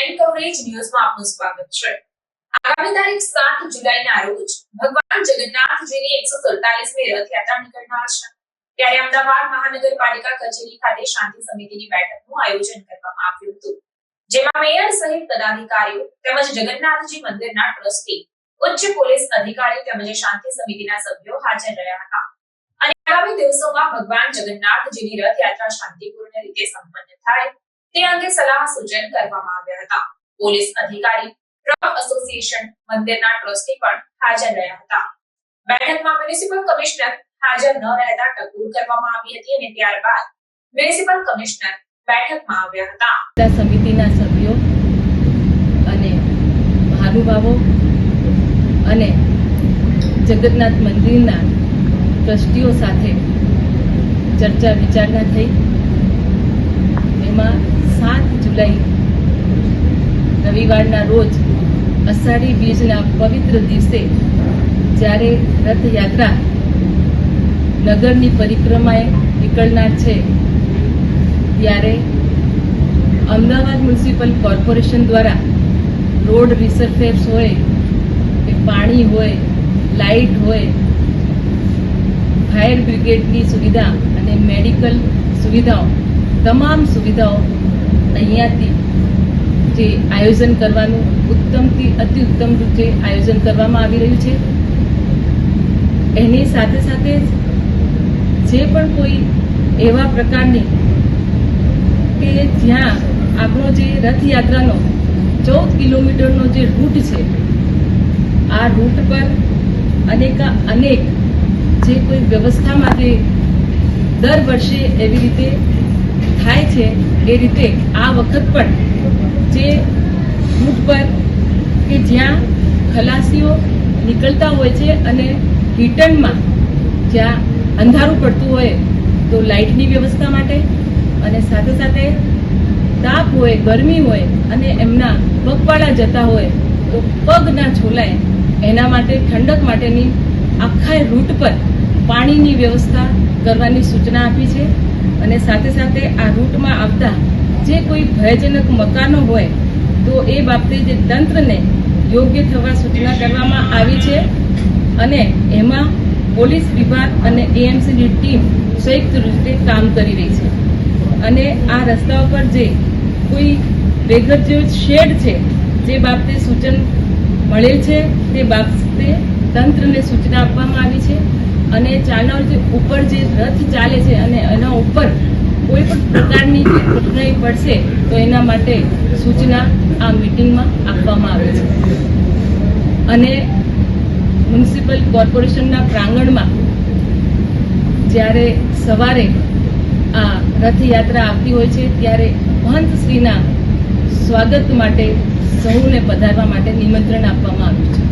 And coverage ન્યૂઝમાં આપનું સ્વાગત છે. આગામી તારીખ સાત જુલાઈના રોજ ભગવાન જગન્નાથજીની એકસો સુડતાલીસમી રથયાત્રા નીકળનાર છે. ત્યારે અમદાવાદ મહાનગરપાલિકા કચેરી ખાતે શાંતિ સમિતિની બેઠકનું આયોજન કરવામાં આવ્યું હતું. જેમાં મેયર સહિત પદાધિકારીઓ તેમજ જગન્નાથજી મંદિરના ટ્રસ્ટી, ઉચ્ચ પોલીસ અધિકારીઓ તેમજ શાંતિ સમિતિના સભ્યો હાજર રહ્યા હતા. અને આગામી દિવસોમાં ભગવાન જગન્નાથજીની રથયાત્રા શાંતિપૂર્ણ રીતે સંપન્ન થાય તે અંગે સલાહ સૂચન કરવામાં આવ્યા હતા. પોલીસ અધિકારી ટ્રક એસોસિએશન મંદિરના ટ્રસ્ટી પણ હાજર રહ્યા હતા. બેઠકમાં મ્યુનિસિપલ કમિશનર હાજર ન રહેતા ટકોર કરવામાં આવી હતી અને ત્યારબાદ મ્યુનિસિપલ કમિશનર બેઠકમાં આવ્યા હતા. સમિતિના સભ્યો અને મહાનુભાવો અને જગન્નાથ મંદિરના ટ્રસ્ટીઓ સાથે ચર્ચા વિચારણા થઈ. એમાં સાત જુલાઈ, રવિવારના રોજ અષાઢી બીજના પવિત્ર દિવસે જ્યારે રથયાત્રા નગરની પરિક્રમાએ નીકળનાર છે, ત્યારે અમદાવાદ મ્યુનિસિપલ કોર્પોરેશન દ્વારા રોડ રિસરફેસ હોય, કે પાણી હોય, લાઇટ હોય, ફાયર બ્રિગેડની સુવિધા અને મેડિકલ સુવિધાઓ તમામ સુવિધાઓ અહીંયાથી જે આયોજન કરવાનું ઉત્તમથી અતિ ઉત્તમ જે આયોજન કરવામાં આવી રહ્યું છે. એની સાથે સાથે જે પણ કોઈ એવા પ્રકારની કે જ્યાં આપણો જે રથયાત્રાનો ચૌદ કિલોમીટરનો જે રૂટ છે, આ રૂટ પર અનેકા અનેક જે કોઈ વ્યવસ્થામાં જે દર વર્ષે એવી રીતે થાય છે એ રીતે આ વખત પણ જે રૂટ પર કે જ્યાં ખલાસીઓ નીકળતા હોય છે અને રિટર્નમાં જ્યાં અંધારું પડતું હોય તો લાઇટની વ્યવસ્થા માટે અને સાથે સાથે તાપ હોય, ગરમી હોય અને એમના પગપાળા જતા હોય તો પગ ના છોલાય. એના માટે, ઠંડક માટેની આખા રૂટ પર પાણીની વ્યવસ્થા કરવાની સૂચના આપી છે. અને સાથે સાથે આ રૂટમાં આવતા જે કોઈ ભયજનક મકાનો હોય, તો એ બાબતે જે તંત્રને યોગ્ય થવા સૂચના કરવામાં આવી છે. અને એમાં પોલીસ વિભાગ અને એએમસીની ટીમ સંયુક્ત રીતે કામ કરી રહી છે. અને આ રસ્તાઓ પર જે કોઈ બેઘર જેવું શેડ છે, જે બાબતે સૂચન મળેલ છે, તે બાબતે તંત્રને સૂચના આપવામાં આવી છે. અને ચાલનાર જે ઉપર જે રથ ચાલે છે અને એના ઉપર કોઈ પણ પ્રકારની જે કઠિનાઈ પડશે, તો એના માટે સૂચના આ મિટિંગમાં આપવામાં આવે છે. અને મ્યુનિસિપલ કોર્પોરેશનના પ્રાંગણમાં જ્યારે સવારે આ રથયાત્રા આવતી હોય છે, ત્યારે મહંત સ્વાગત માટે સૌને પધારવા માટે નિમંત્રણ આપવામાં આવ્યું છે.